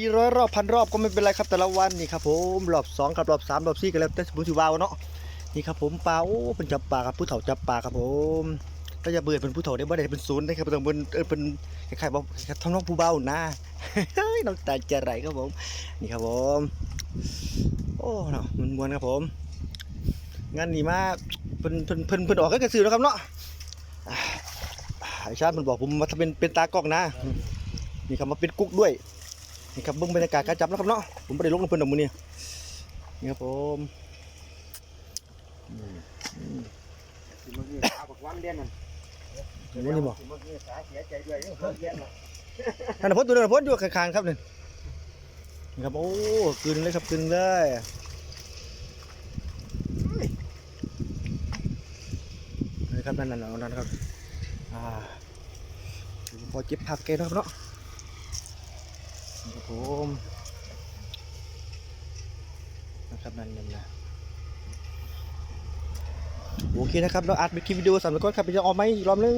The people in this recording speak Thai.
ดีร้อยรอบพันรอบก็ไม่เป็นไรครับแต่ละวันนี่ครับผมรอบสองกับรอบสามรอบสี่ก็แล้วแต่ผมสิวาเนาะนี่ครับผมปลาโอ้เป็นจับปลาครับผู้เฒ่าจับปลาครับผมถ้าจะเบื่อเป็นผู้เฒ่าได้บ่ได้เป็นศูนย์ได้ครับต้องเป็นเออเป็นคล้ายๆว่าทำน้องผู้เบานะเฮ้ยน้องตาจะไหลครับผมนี่ครับผมโอ้เนาะมันมวนครับผมงานนี้มาเพิ่นเพิ่นเพิ่นเพิ่นออกก็กระสือแล้วครับเนาะไอ้ชาติมันบอกผมมาทำเป็นเป็นตากล้องนะนี่ครับมาเป็นกุ๊กด้วย นี่ครับเบิ่งบรรยากาศการจับแล้วครับเนาะผมไม่ได้ลงน้ำเพิ่นดอกมื้อนี้นี่ครับผมสิมันมีขาบักวันเรียนนั่นนี่นี่บ่สิมันมีขาเสียใจด้วยเรื่องเรียนน่ะท่านนพจน์ตัวนั้นนพจน์อยู่ข้างๆครับนี่นี่ครับโอ้กลืนเลยครับกลืนเลยนี่ครับนั่นนั่นนั่นนั่นครับอ่าพอเจ็บผักแกเนาะครับเนาะนี่ ครับผมนะครับนั่นนั่นนะโอเคนะครับเราอัดเป็นคลิปวิดีโอสำหรับก้อนครับไปจะออกไหมอีกรอบนึง